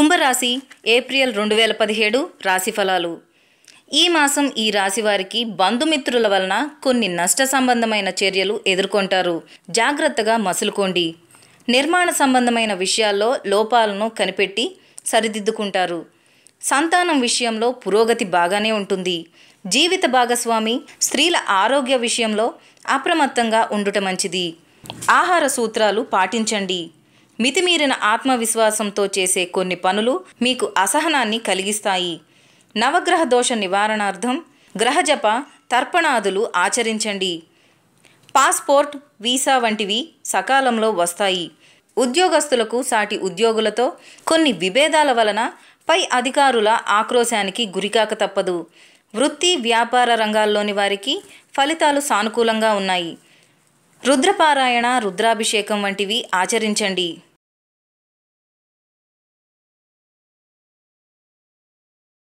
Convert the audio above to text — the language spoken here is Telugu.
కుంభరాశి ఏప్రిల్ రెండు వేల పదిహేడు రాశి ఫలాలు. ఈ మాసం ఈ రాశి వారికి బంధుమిత్రుల వలన కొన్ని నష్ట సంబంధమైన చర్యలు ఎదుర్కొంటారు. జాగ్రత్తగా మసులుకోండి. నిర్మాణ సంబంధమైన విషయాల్లో లోపాలను కనిపెట్టి సరిదిద్దుకుంటారు. సంతానం విషయంలో పురోగతి బాగానే ఉంటుంది. జీవిత భాగస్వామి స్త్రీల ఆరోగ్య విషయంలో అప్రమత్తంగా ఉండుట మంచిది. ఆహార సూత్రాలు పాటించండి. మితిమీరిన ఆత్మవిశ్వాసంతో చేసే కొన్ని పనులు మీకు అసహనాన్ని కలిగిస్తాయి. నవగ్రహ దోష నివారణార్థం గ్రహజప తర్పణాదులు ఆచరించండి. పాస్పోర్ట్ వీసా వంటివి సకాలంలో వస్తాయి. ఉద్యోగస్తులకు సాటి ఉద్యోగులతో కొన్ని విభేదాల వలన పై అధికారుల ఆక్రోశానికి గురికాక తప్పదు. వృత్తి వ్యాపార రంగాల్లోని వారికి ఫలితాలు సానుకూలంగా ఉన్నాయి. రుద్రపారాయణ రుద్రాభిషేకం వంటివి ఆచరించండి.